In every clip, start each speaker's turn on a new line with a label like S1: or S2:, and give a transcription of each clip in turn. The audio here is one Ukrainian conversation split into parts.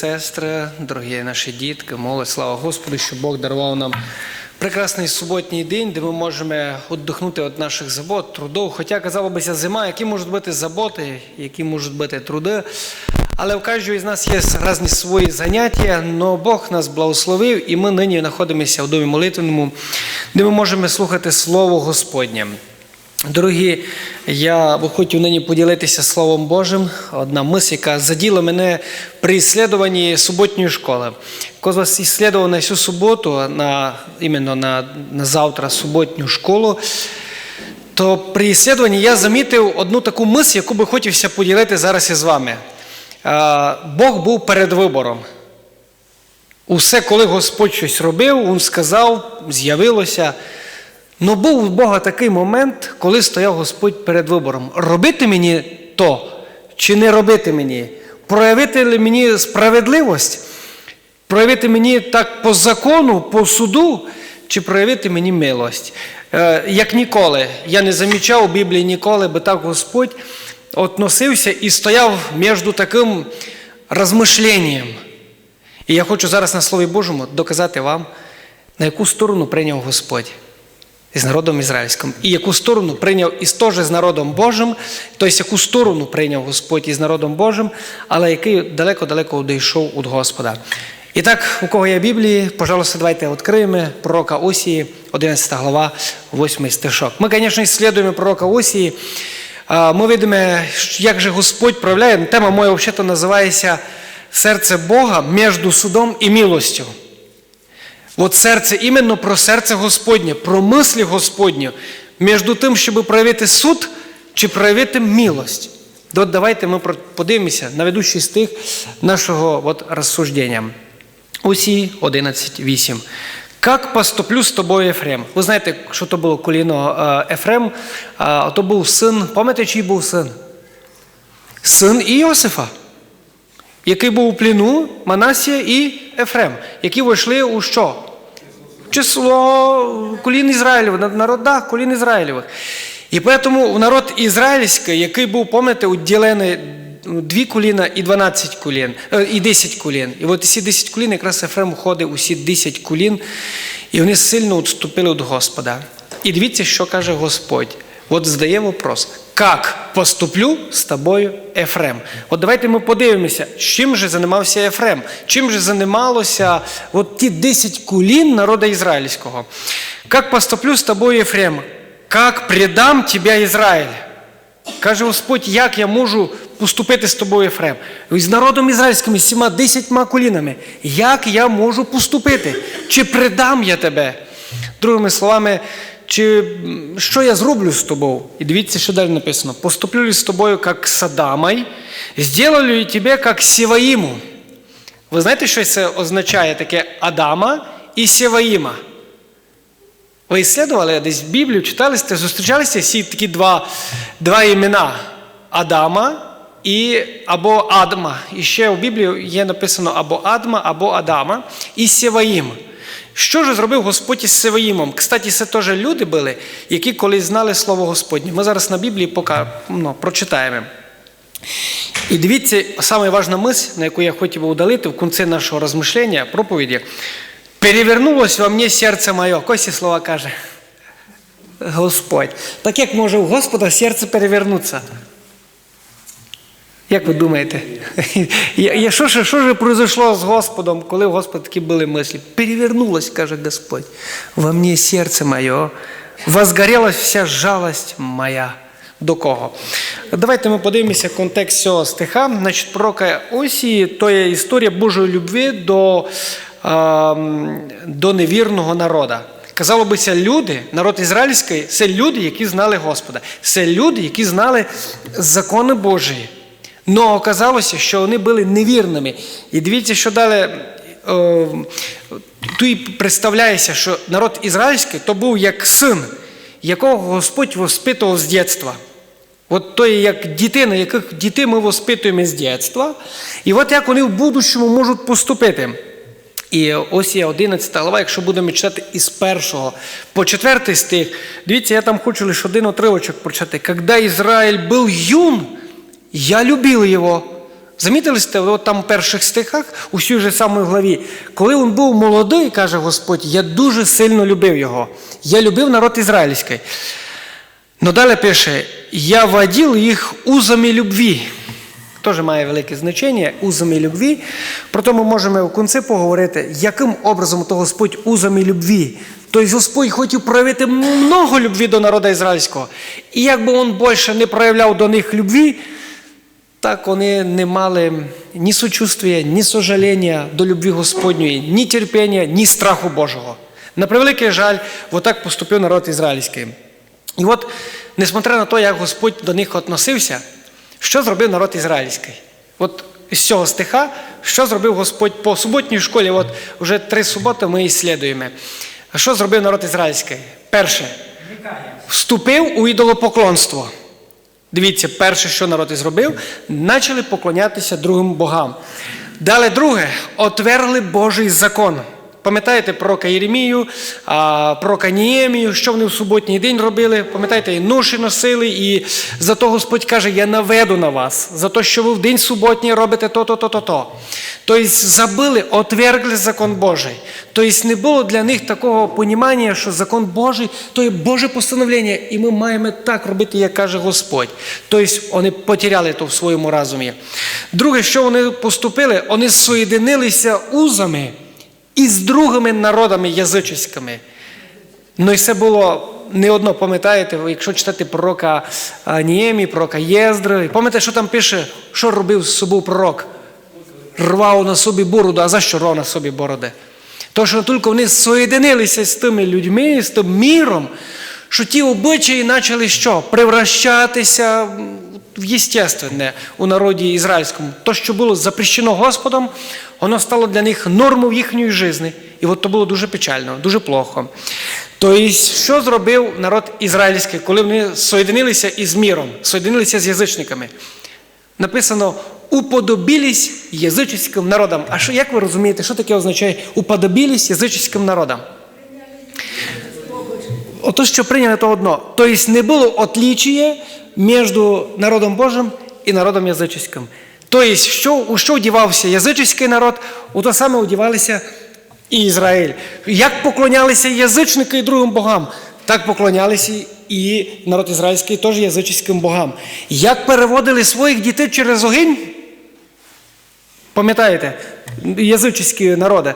S1: сестри, дорогі наші дітки, молодь, слава Господу, що Бог дарував нам прекрасний суботній день, де ми можемо віддихнути від наших забот, трудов. Хоча, казало бися, зима, які можуть бути заботи, які можуть бути труди. Але у кожного з нас є різні свої заняття, але Бог нас благословив, і ми нині знаходимося в домі молитвеному, де ми можемо слухати Слово Господнє. Дорогі, я би хотів нині поділитися Словом Божим. Одна мисль, яка заділа мене при ісследуванні суботньої школи. Коли вас ісследував на всю суботу, на, іменно на, на завтра суботню школу, то при ісследуванні я замітив одну таку мисль, яку би хотівся поділити зараз із вами. Бог був перед вибором. Усе, коли Господь щось робив, Він сказав, з'явилося. Ну був у Бога такий момент, коли стояв Господь перед вибором: робити мені то чи не робити мені, проявити ли мені справедливість, проявити мені так по закону, по суду, чи проявити мені милость. Е, Як ніколи, я не замічав у Біблії ніколи, би так Господь относився і стояв між таким розмишленням. І я хочу зараз на Слові Божому доказати вам, на яку сторону прийняв Господь з народом ізраїльським, і яку сторону прийняв із теж з народом Божим, тобто яку сторону прийняв Господь із народом Божим, але який далеко-далеко одійшов від Господа. І так, у кого є Біблії, пожалуйста, давайте відкриємо пророка Осії, 11 глава, 8 стишок. Ми, звісно, ісследуємо пророка Осії. Ми видимо, як же Господь проявляє. Тема моя взагалі називається Серце Бога між судом і милостю. От серце іменно про серце Господнє, про мислі Господню, між тим, щоб проявити суд чи проявити милость. От давайте ми подивимося на ведучий стих нашого от розсуждення. Усі 11.8. Як поступлю з тобою Ефрем? Ви знаєте, що то було коліно Ефрем? То був син, пам'ятаєте, чий був син? Син Іосифа, який був у пліну Манасія і Ефрем, які вийшли у що? Число колін Ізраїлів, народах колін Ізраїлевих. І тому народ ізраїльський, який був, пам'ятаєте, уділений дві коліна і 12 колін, і 10 колін. І от ці 10 колін, якраз Ефрем уходить усі 10 колін, і вони сильно відступили від Господа. І дивіться, що каже Господь. От задає вопрос, як поступлю з тобою Ефрем? От давайте ми подивимося, чим же займався Ефрем, чим же займалося от ті 10 кулін народа ізраїльського. Як поступлю з тобою Ефрем? Як предам тебе Ізраїль? Каже Господь, як я можу поступити з тобою Ефрем? З народом ізраїльським, з всіма десятьма колінами. Як я можу поступити? Чи предам я тебе? Другими словами, чи що я зроблю з тобою? І дивіться, що далі написано: поступлю з тобою, як сделаю ли тебе, як Сіваїму. Ви знаєте, що це означає таке Адама і Сіваїма? Ви ісследували десь Біблію, читали, зустрічалися всі такі два два імена Адама і або Адма. І ще у Біблії є написано або Адма, або Адама і Сіваїм. Що ж зробив Господь із Севаїмом? Кстати, це теж люди були, які колись знали Слово Господнє. Ми зараз на Біблії поки, ну, прочитаємо. І дивіться, саме важна мисль, на яку я хотів би удалити в кінці нашого розмишлення, проповіді. Перевернулось во мне серце моє. Косі слова каже. Господь. Так як може у Господа серце перевернутися? Як ви думаєте? Що ж, що ж произошло з Господом, коли у Господа такі були мислі? Перевернулось, каже Господь. Во мне серце моє, возгорелась вся жалость моя. До кого? Давайте ми подивимося контекст цього стиха. Значить, пророка Осії то є історія Божої любві до, е, до невірного народа. Казало бися, люди, народ ізраїльський, це люди, які знали Господа. Це люди, які знали закони Божі. Но оказалося, що вони були невірними. І дивіться, що далі е, тут представляється, що народ ізраїльський то був як син, якого Господь воспитував з дитинства. От то є як дітина, яких дітей ми воспитуємо з дитинства. І от як вони в будущому можуть поступити. І ось є 11 глава, якщо будемо читати із першого по четвертий стих. Дивіться, я там хочу лише один отривочок прочитати. Когда Ізраїль був юн, я любил его, Замітили сте, от там в перших стихах, у цій же самій главі, коли він був молодий, каже Господь, я дуже сильно любив його. Я любив народ ізраїльський. Ну далі пише: Я водил їх узами любві. Теж має велике значення узами любві. Проте ми можемо в кінці поговорити, яким образом то Господь узами любві. Тобто Господь хотів проявити много любві до народу ізраїльського. І якби він більше не проявляв до них любві, так вони не мали ні сочувствия, ні сожаління до любві Господньої, ні терпіння, ні страху Божого. На превеликий жаль, отак поступив народ ізраїльський. І от, несмотря на те, як Господь до них относився, що зробив народ ізраїльський? От з цього стиха, що зробив Господь по суботній школі, от вже три суботи ми іслідуємо. Що зробив народ ізраїльський? Перше, вступив у ідолопоклонство. Дивіться, перше, що народ і зробив, почали поклонятися другим богам. Далі друге, отвергли Божий закон. Пам'ятаєте пророка Єремію, а, пророка Ніємію, що вони в суботній день робили? Пам'ятаєте, і ноші носили, і за то Господь каже, я наведу на вас, за те, що ви в день суботній робите то-то, то-то, то. Тобто забили, отвергли закон Божий. Тобто не було для них такого понімання, що закон Божий то є Боже постановлення, і ми маємо так робити, як каже Господь. Тобто вони потеряли то в своєму разумі. Друге, що вони поступили, вони соєдинилися узами із другими народами язичськими. Ну і це було не одно, пам'ятаєте, якщо читати пророка Ніємі, пророка Єздри, пам'ятаєте, що там пише, що робив з собою пророк? Рвав на собі бороду, а за що рвав на собі бороди? То, що тільки вони соєдинилися з тими людьми, з тим міром, що ті обичаї почали що? Превращатися в єстественне у народі ізраїльському. То, що було запрещено Господом, воно стало для них нормою їхньої житті. І от то було дуже печально, дуже плохо. Тобто, що зробив народ ізраїльський, коли вони соєдинилися із міром, соєдинилися з язичниками? Написано уподобілись язичським народам. А що, як ви розумієте, що таке означає уподобілись язичським народам? Ото, що прийняли то одно. Тобто не було отлічія між народом Божим і народом язичським. Тобто, що, у що одівався язичський народ, у то саме одівалися і Ізраїль. Як поклонялися язичники і другим богам, так поклонялися і народ ізраїльський теж язичським богам. Як переводили своїх дітей через огінь? Пам'ятаєте, язичські народи.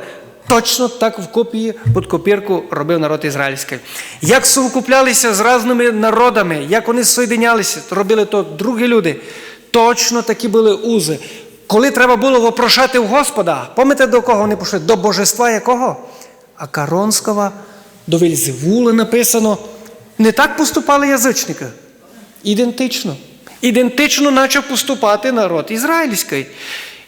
S1: Точно так в копії під копірку робив народ ізраїльський. Як совокуплялися з різними народами, як вони соєдинялися, робили то другі люди. Точно такі були узи. Коли треба було вопрошати в Господа, пам'ятаєте, до кого вони пішли? До божества якого? Акаронського, до Вельзевули написано. Не так поступали язичники. Ідентично. Ідентично почав поступати народ ізраїльський.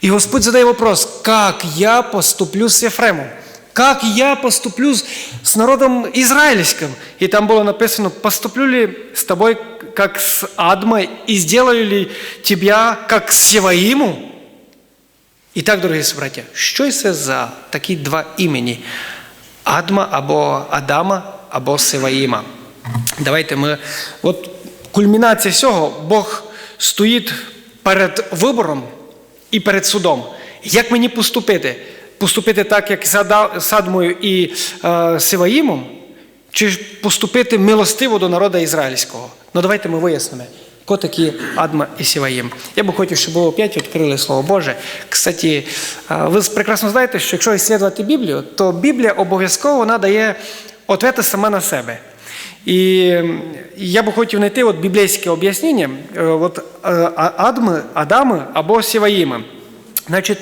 S1: И Господь задает вопрос, как я поступлю с Ефремом? Как я поступлю с, с народом израильским? И там было написано, поступлю ли с тобой, как с Адмой, и сделаю ли тебя, как с Севаиму? І так, дорогі братя, що це за такі два імені? Адма або Адама, або Севаїма. Давайте ми. От кульмінація всього, Бог стоїть перед вибором І перед судом. Як мені поступити? Поступити так, як з Адмою і е, Сиваїмом, чи поступити милостиво до народу ізраїльського? Ну давайте ми вияснимо, хто такі Адма і Сіваїм. Я би хотів, щоб ви опять відкрили Слово Боже. Кстати, ви прекрасно знаєте, що якщо іслідувати Біблію, то Біблія обов'язково надає ответи сама на себе. І я би хотів знайти от біблійське об'яснення от, Адми, Адами або Сіваїми. Значить,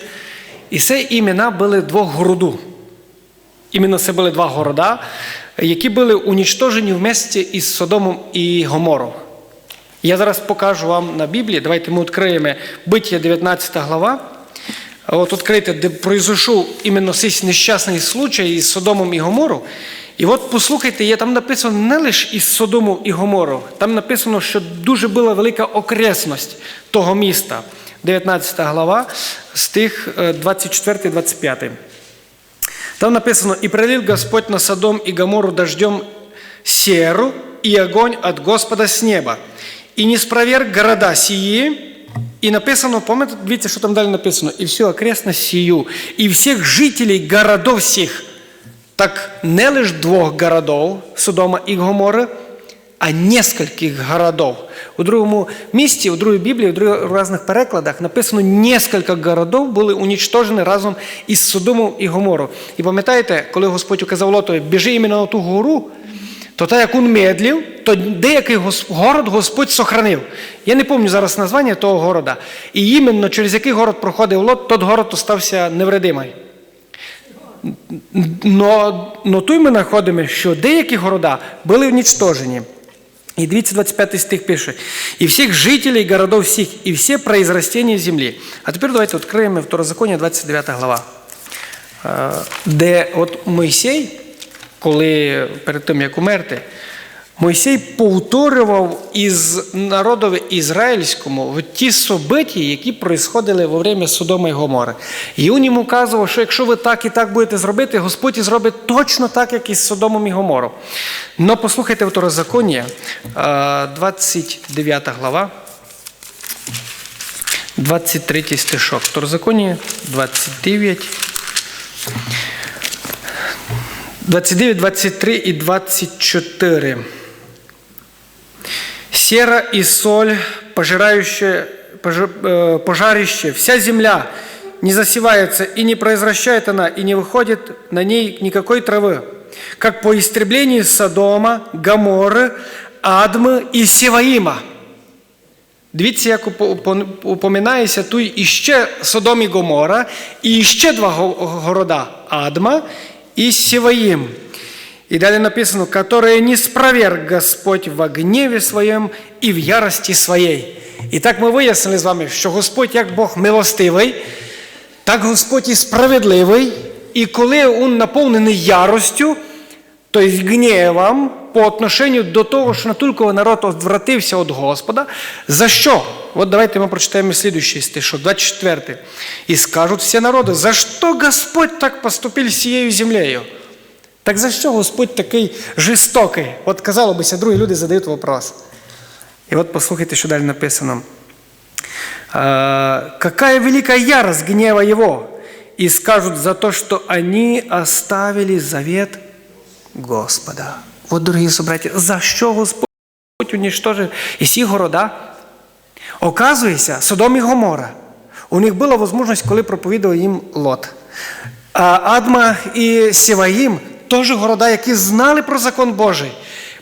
S1: і це імена були двох городу. Іменно це були два города, які були унічтожені в місті із Содомом і Гомором. Я зараз покажу вам на Біблії. Давайте ми відкриємо Биття 19 глава. От відкрийте, де пройшов іменно цей нещасний случай із Содомом і Гомором. І от послухайте, є там написано не лише із Содому і Гомору, там написано, що дуже була велика окресність того міста. 19 глава, стих 24-25. Там написано, «И пролил Господь на Содом и Гомору дождем серу и огонь от Господа с неба, и не спроверг города сии, І написано, пам'ятаєте, дивіться, що там далі написано. І всю окрестность сію, і всіх жителей городов всіх. Так не лише двох городов, Содома і Гомори, а нескольких городов. У другому місті, у другій Біблії, у других різних перекладах написано несколько городов були унічтожені разом із Содомом і Гомором. І пам'ятаєте, коли Господь указав Лотові, біжи іменно на ту гору, то так як він медлив, то деякий город Господь сохранив. Я не пам'ятаю зараз названня того города. І іменно через який город проходив Лот, тот город остався невредимий. Но, но тут ми знаходимо, що деякі города були уничтожені. І дивіться, 25 стих пише. «І всіх жителей городов всіх, і всі произрастения землі». А тепер давайте відкриємо Второзаконня, 29 глава. Е, Де от Мойсей, коли перед тим, як умерти, Мойсей повторював із народові ізраїльському ті собиті, які происходили во время Содома і Гомори. І він йому казав, що якщо ви так і так будете зробити, Господь і зробить точно так, як із Содомом і Гомором. Но послухайте Второзаконня, е, 29 глава, 23 стишок. Второзаконня 29. 29, 23 и 24. Сера и соль, пожирающая, пожи- э, пожарище, вся земля не засевается, и не произвращает она, и не выходит на ней никакой травы, как по истреблению Содома, Гаморы, Адмы и Севаима. Дивіться, як упо- упо- упоминається тут іще Содом і Гомора, і ще два го- города Адма і Сіваїм. І далі написано, которые не спроверг Господь во гневі своєм і в ярості своєї. І так ми вияснили з вами, що Господь як Бог милостивий, так Господь і справедливий, і коли Він наповнений яростю, то есть гневом по отношению до того, що натільки народ відвратився від Господа. За що? От давайте ми прочитаємо слідуючий стишок, 24. «І скажуть всі народи, за що Господь так поступив з цією землею? Так за що Господь такий жорстокий? От казало бися, другі люди задають вопрос. І от послухайте, що далі написано. Какая великая ярость гнева его, и скажут за то, что они оставили завет Господа. Вот, дорогі собраті, за що Господь уничтожив і всі города? Оказується, Содом і Гомора. У них була можливість, коли проповідав їм Лот. А Адма і Сіваїм теж города, які знали про закон Божий.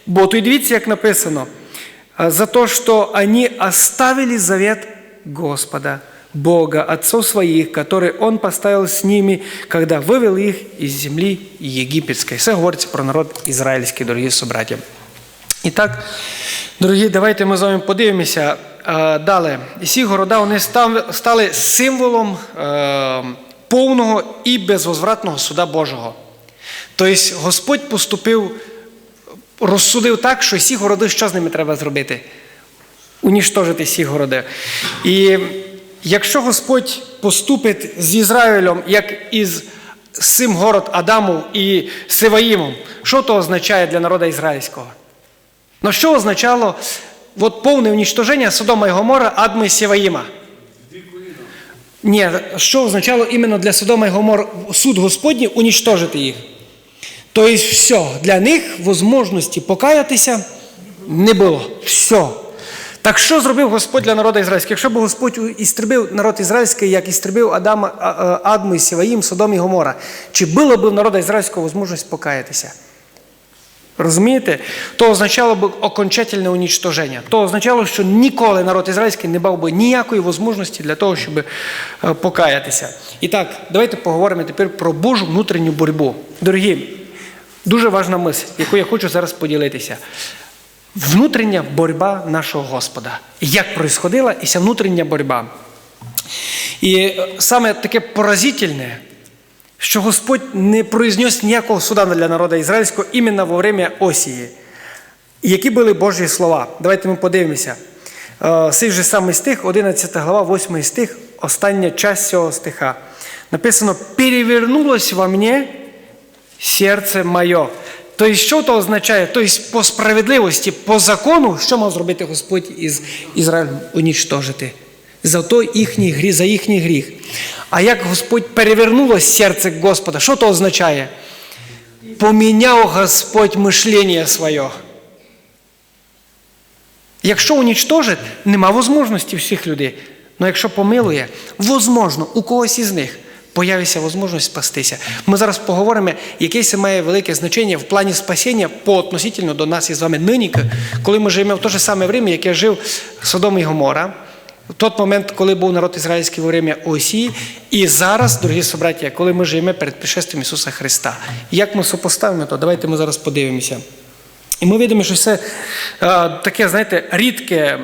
S1: Бо тут дивіться, як написано, за то, что они оставили завет Господа, Бога, отцов своих, который Он поставил с ними, когда вывел их из земли єгипетської. Це говориться про народ ізраїльський, дорогі собраті. І так, дорогі, давайте ми з вами подивимося далі. І ці города вони стали символом е, повного і безвозвратного суда Божого. Тобто Господь поступив, розсудив так, що всі городи, що з ними треба зробити? Уніштожити всі городи. І якщо Господь поступить з Ізраїлем, як із цим город Адаму і Сиваїмом, що то означає для народу ізраїльського? Ну що означало от повне уничтоження Содома і Гомора, Адми і Сіваїма? Ні, що означало іменно для Содома і Гомор суд Господній уничтожити їх? Тобто, все, для них можливості покаятися не було. Все. Так що зробив Господь для народу ізраїльського? Якщо б Господь істребив народ ізраїльський, як істребив Адама, Адму, Сіваїм, Содом і Гомора, чи було б в народу ізраїльського можливість покаятися? Розумієте? То означало б окончательне унічтоження. То означало, що ніколи народ ізраїльський не мав би ніякої можливості для того, щоб е, покаятися. І так, давайте поговоримо тепер про Божу внутрішню боротьбу. Дорогі, дуже важна мисль, яку я хочу зараз поділитися. Внутрішня боротьба нашого Господа. Як происходила і ця внутрішня боротьба. І е, саме таке поразительне, що Господь не произнес ніякого суда для народу ізраїльського іменно во время Осії. Які були Божі слова? Давайте ми подивимося. Е, Цей же самий стих, 11 глава, 8 стих, остання часть цього стиха. Написано: перевернулось во мне серце моє. Тобто, що це означає? Тобто, по справедливості, по закону, що мав зробити Господь із Ізраїлем? Унічтожити. за той їхній гріх, за їхній гріх. А як Господь перевернуло серце Господа, що то означає? Поміняв Господь мишлення своє. Якщо унічтожить, нема можливості всіх людей. Але якщо помилує, возможно, у когось із них появиться можливість спастися. Ми зараз поговоримо, яке це має велике значення в плані спасіння по относительно до нас із вами нині, коли ми живемо в те ж саме время, яке жив Содом і Гомора. В той момент, коли був народ ізраїльський во время Осії, і зараз, дорогі собраття, коли ми живемо перед пришестям Ісуса Христа. Як ми сопоставимо то? Давайте ми зараз подивимося. І ми видимо, що це е, таке, знаєте, рідке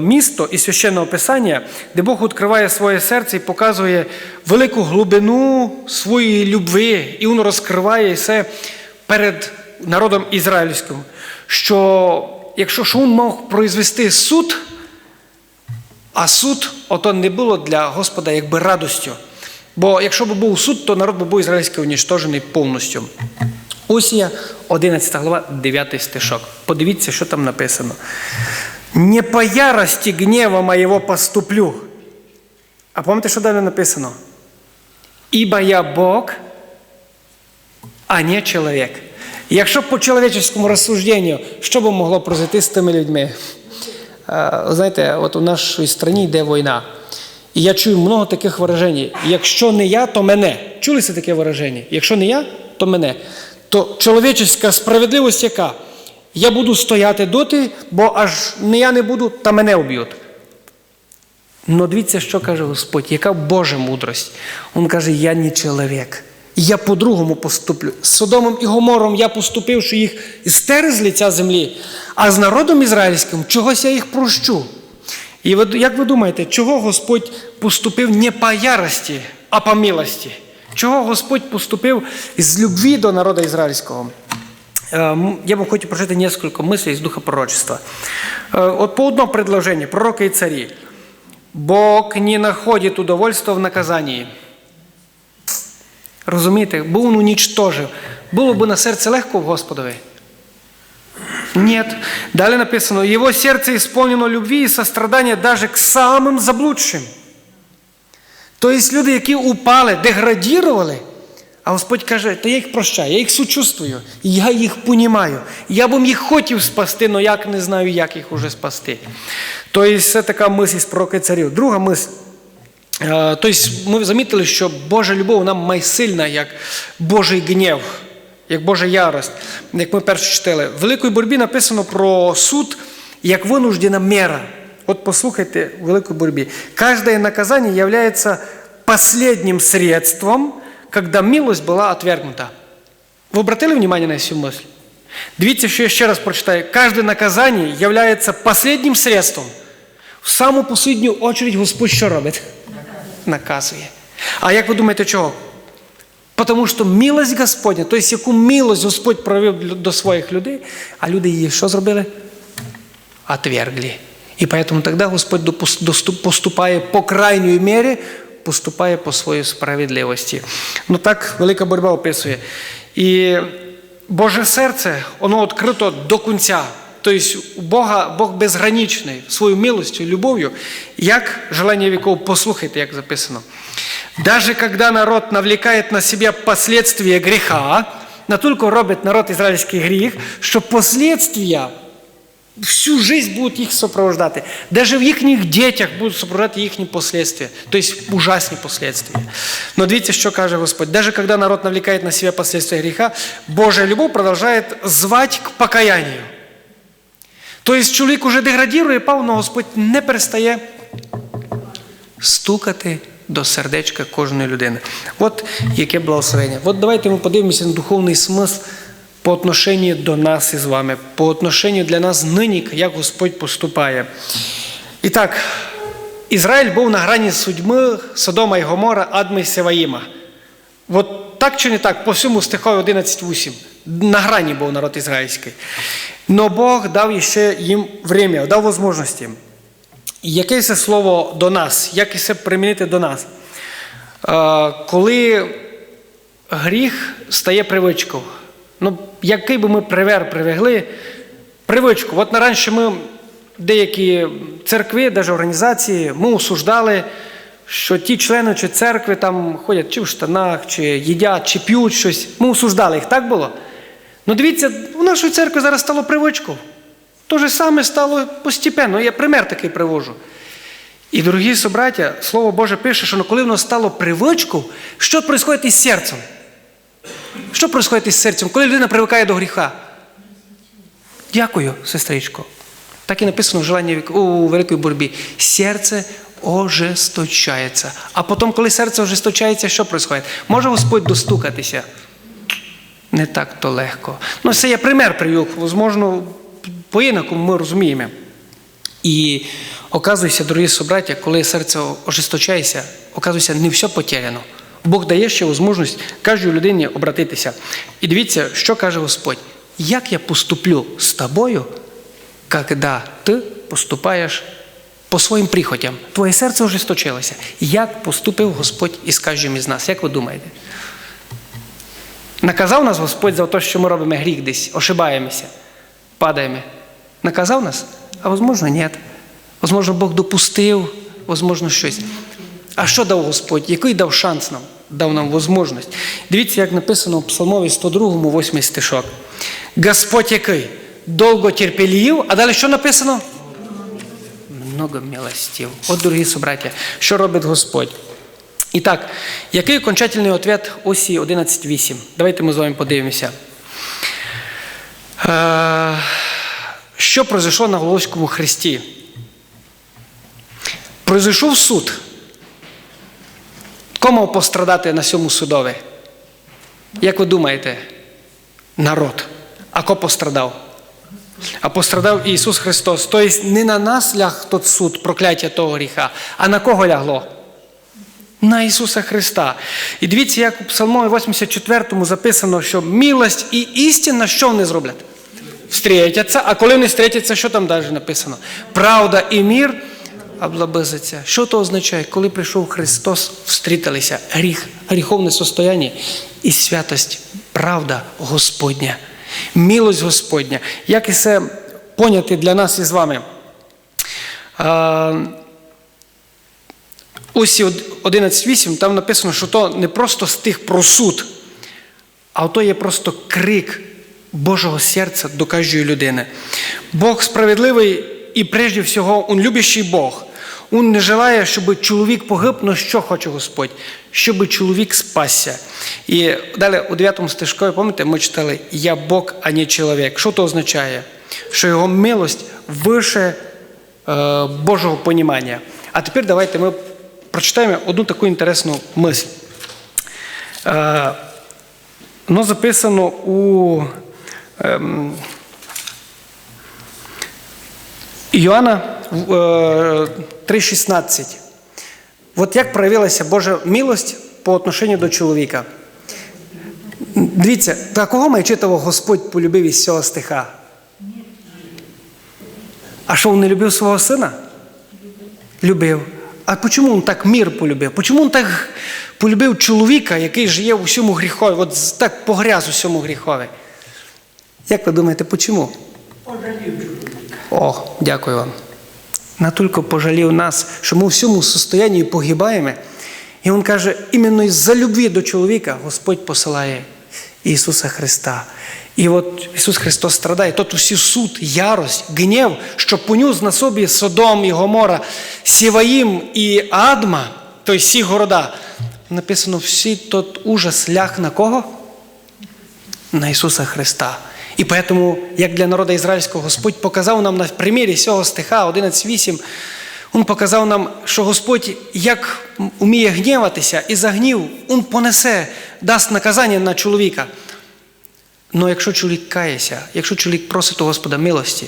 S1: місто і священного писання, де Бог відкриває своє серце і показує велику глибину своєї любви, і Він розкриває все перед народом ізраїльським. Що якщо ж він мог произвести суд, а суд ото не було для Господа якби радостю. Бо якщо б був суд, то народ би був ізраїльський унічтожений повністю. Осія, 11 глава, 9 стишок. Подивіться, що там написано. Не по ярості гнева моєго поступлю. А пам'ятаєте, що далі написано? Ібо я Бог, а не чоловік. Якщо по чоловічому розсужденню, що би могло произойти з тими людьми? Знаєте, от у нашій країні йде війна. І я чую много таких виражень. Якщо не я, то мене. Чули це таке вираження? Якщо не я, то мене. То чоловічська справедливість яка? Я буду стояти доти, бо аж не я не буду, та мене вб'ють. Но дивіться, що каже Господь, яка Божа мудрость. Він каже, я не чоловік. Я по-другому поступлю. З Содомом і Гомором я поступив, що їх стер з лиця землі, а з народом ізраїльським чогось я їх прощу. І ви, як ви думаєте, чого Господь поступив не по ярості, а по милості? Чого Господь поступив з любві до народу ізраїльського? Е, м, Я бы хотів прочитати несколько мыслей из Духа пророчества. Е, От по одному предложению, пророка и цари. Бог не находит удовольствия в наказании. Розумієте, бо він унічтожив. Було б на серце легко в Господові? Нет. Далее написано, его сердце исполнено любви и сострадания даже к самым заблудшим. Тобто люди, які упали, деградірували, а Господь каже, то я їх прощаю, я їх сучувствую, я їх понімаю. Я б їх хотів спасти, але як не знаю, як їх уже спасти. Тобто це така мисль з пророка царів. Друга мисль. Тобто ми замітили, що Божа любов вона майсильна, як Божий гнів, як Божа ярость, як ми перше читали. В Великій боротьбі написано про суд як винуждена мера. От послухайте в Великій борьбі. Каждое наказание является последним средством, когда милость была отвергнута. Ви обратили внимание на цю мисль? Дивіться, що я ще раз прочитаю. Каждое наказание является последним средством. В саму последню очередь Господь що робить? Наказує. А як ви думаєте, чого? Тому що милость Господня, тобто яку милость Господь проявив до своїх людей, а люди її що зробили? Отвергли. И поэтому тогда Господь допус- доступ- поступає по крайній мірі, поступає по своїй справедливості. Ну так велика боротьба описує. І Боже серце, воно відкрито до кінця. Тобто Бога Бог безграничний своєю милостю, любов'ю, як желання віков, послухайте, як записано. Даже когда народ навлекает на себя последствия греха, натолько робить народ израильский грех, что последствия всю жизнь будуть їх сопровождати. Даже в їхніх дітях будуть сопровождати їхні последствия, то есть ужасні последствия. Но дивіться, що каже Господь. Даже когда народ навлекает на себя последствия греха, Божья любовь продолжает звать к покаянию. То есть чоловік уже деградірує, пав, но Господь не перестає стукати до сердечка кожної людини. От яке благословення. От давайте ми подивимося на духовний смисл по отношенню до нас із вами, по отношенню для нас нині, як Господь поступає. І так, Ізраїль був на грані судьми Содома і Гомора, Адми і Севаїма. От так чи не так, по всьому стихові 11.8. На грані був народ ізраїльський. Но Бог дав ще їм время, дав можливості. Яке це слово до нас? Як це примінити до нас? Е, Коли гріх стає привичкою, ну, який би ми привер привегли, привичку. От на раніше ми деякі церкви, навіть організації, ми осуждали, що ті члени чи церкви там ходять чи в штанах, чи їдять, чи п'ють щось. Ми осуждали їх, так було? Ну дивіться, у нашої церкви зараз стало привичкою. То же саме стало постепенно. Я пример такий привожу. І, дорогі собраття, Слово Боже пише, що коли воно стало привичкою, що відбувається із серцем? Що відбувається із серцем, коли людина привикає до гріха? Дякую, сестричко. Так і написано в желанні у великій боротьбі. Серце ожесточається. А потім, коли серце ожесточається, що відбувається? Може Господь достукатися? Не так то легко. Ну, це я пример привів, можливо, по-інакому ми розуміємо. І оказується, дорогі собраття, коли серце ожесточається, оказується, не все потеряно. Бог дає ще можливість кожній людині обратитися. І дивіться, що каже Господь: як я поступлю з тобою, коли ти поступаєш по своїм прихотям? Твоє серце ожесточилося. Як поступив Господь із кожним із нас? Як ви думаєте? Наказав нас Господь за те, що ми робимо гріх десь, ошибаємося, падаємо. Наказав нас? А можливо, ні. Можливо, Бог допустив, можливо, щось. А що дав Господь? Який дав шанс нам? Дав нам можливість. Дивіться, як написано в Псалмові 102, 8 стишок. Господь який? Довго терпелів, а далі що написано? Много милостів. От, дорогі собраття, що робить Господь? І так, який окончательний ответ осі 11.8? Давайте ми з вами подивимося. Е, Що произошло на Головському хресті? Произойшов суд. Мав пострадати на цьому судові? Як ви думаєте? Народ. А хто пострадав? А пострадав Ісус Христос. Тобто не на нас ляг тот суд, прокляття того гріха, а на кого лягло? На Ісуса Христа. І дивіться, як у Псалмові 84 записано, що милость і істина, що вони зроблять? Встрітяться, а коли вони встрітяться, що там далі написано? Правда і мір облабизаться. Що то означає? Коли прийшов Христос, встрітилися гріх, гріховне состояння і святость, правда Господня, милость Господня. Як і це поняти для нас із вами? Ось 11.8, там написано, що то не просто стих про суд, а то є просто крик Божого серця до кожної людини. Бог справедливий і прежде всього, Він любящий Бог. Він не желає, щоб чоловік погиб, але що хоче Господь? Щоб чоловік спасся. І далі у 9 стежкові, пам'ятаєте, ми читали Я Бог, а не чоловік. Що то означає? Що його милость вище е, Божого понімання. А тепер давайте ми прочитаємо одну таку інтересну мисль. Е, Воно записано у ем, Іоанна е, 3,16. От як проявилася Божа милость по отношенню до чоловіка. Дивіться, та кого читав, Господь полюбив із цього стиха? А що він не любив свого сина? Любив. А чому він так мір полюбив? Чому він так полюбив чоловіка, який живе у всьому гріхові, от так погряз у всьому гріхові? Як ви думаєте, чому? О, дякую вам. Натільки пожалів нас, що ми у всьому состоянні погибаємо. І він каже, іменно із-за любві до чоловіка Господь посилає Ісуса Христа. І от Ісус Христос страдає, тот усі суд, ярость, гнів, що понюс на собі Содом і Гомора, Сіваїм і Адма, тобто всі города. Написано, всі тот ужас ляг на кого? На Ісуса Христа. І тому, як для народу ізраїльського, Господь показав нам на примірі цього стиха 11.8, Він показав нам, що Господь як вміє гніватися і за гнів, Він понесе, дасть наказання на чоловіка. Но якщо чоловік кається, якщо чоловік просить у Господа милості,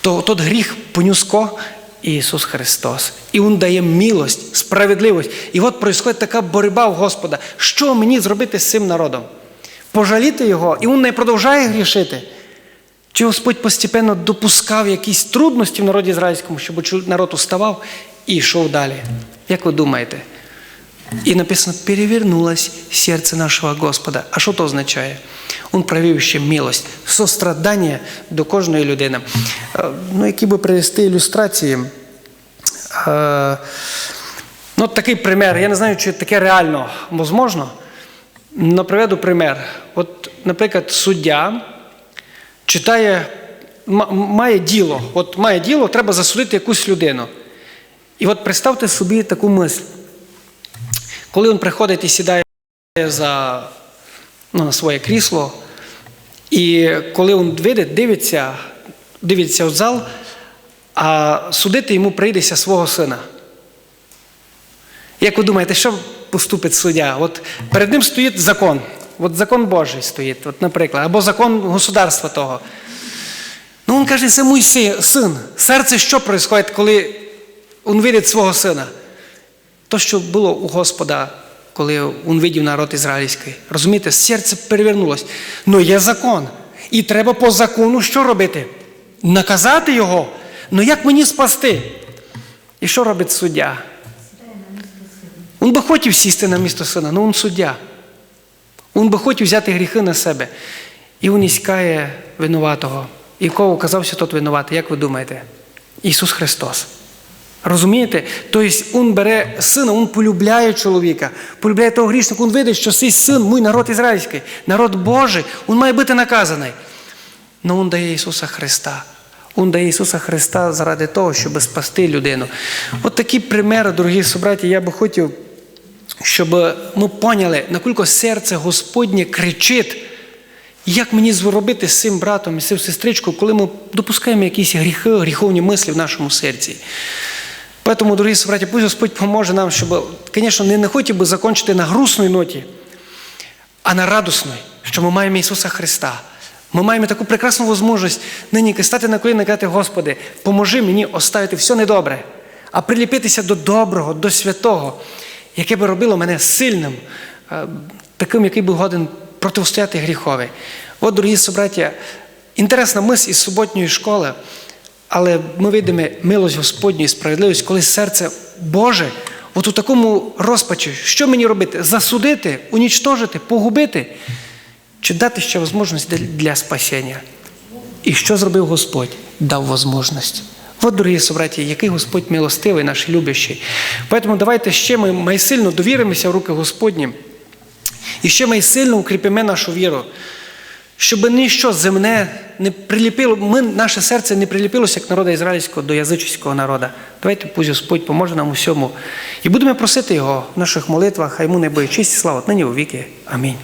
S1: то тот гріх понюско Ісус Христос. І Він дає милость, справедливість. І от происходить така боротьба в Господа. Що мені зробити з цим народом? Пожаліти його, і він не продовжує грішити. Чи Господь постепенно допускав якісь трудності в народі ізраїльському, щоб народ уставав і йшов далі? Як ви думаєте? І написано, перевернулось серце нашого Господа. А що то означає? Він провів ще милость, сострадання до кожної людини. Е, Ну, які би привести ілюстрації. Е, Ну, такий пример. Я не знаю, чи таке реально можливо. Приведу пример. От, наприклад, суддя читає, має діло. От має діло, треба засудити якусь людину. І от представте собі таку мисль. Коли він приходить і сідає за, ну, на своє крісло, і коли він видить, дивиться, дивиться в зал, а судити йому прийдеться свого сина. Як ви думаєте, що поступить суддя? От перед ним стоїть закон. От закон Божий стоїть, от, наприклад, або закон государства того. Ну, він каже, це мій си- син. Серце що відбувається, коли він видить свого сина? То, що було у Господа, коли він видів народ ізраїльський. Розумієте, серце перевернулось. Ну є закон. І треба по закону що робити? Наказати його. Ну як мені спасти? І що робить суддя? Він би хотів сісти на місто сина, але він суддя. Він би хотів взяти гріхи на себе. І він іскає винуватого. І кого оказався тот винуватий, як ви думаєте? Ісус Христос. Розумієте? Тобто Він бере сина, Він полюбляє чоловіка, полюбляє того грішника, Він видить, що цей син, мій народ ізраїльський, народ Божий, він має бути наказаний. Але Він дає Ісуса Христа. Він дає Ісуса Христа заради того, щоб спасти людину. От такі примери, дорогі собраті, я би хотів, щоб ми поняли, наскільки серце Господнє кричить, як мені зробити з цим братом і з цим сестричкою, коли ми допускаємо якісь гріхи, гріховні мислі в нашому серці. Поэтому, дорогі собраті, пусть Господь поможе нам, щоб, звісно, не, не хотів би закончити на грустній ноті, а на радосній, що ми маємо Ісуса Христа. Ми маємо таку прекрасну можливість нині стати на коліна і казати, Господи, поможи мені оставити все недобре, а приліпитися до доброго, до святого, яке би робило мене сильним, е, таким, який би годен протистояти гріхові. От, дорогі собраття, інтересна мисль із суботньої школи, але ми видимо милость Господню і справедливість, коли серце Боже, от у такому розпачі, що мені робити? Засудити, унічтожити, погубити, чи дати ще можливість для спасіння? І що зробив Господь? Дав можливість. От, дорогі собраті, який Господь милостивий, наш любящий. Тому давайте ще ми майсильно довіримося в руки Господні. І ще ми сильно укріпимо нашу віру, щоб ніщо земне не приліпило, ми, наше серце не приліпилося як народа ізраїльського до язичського народу. Давайте пусть Господь поможе нам усьому. І будемо просити Його в наших молитвах, а йому не і слава нині у віки. Амінь.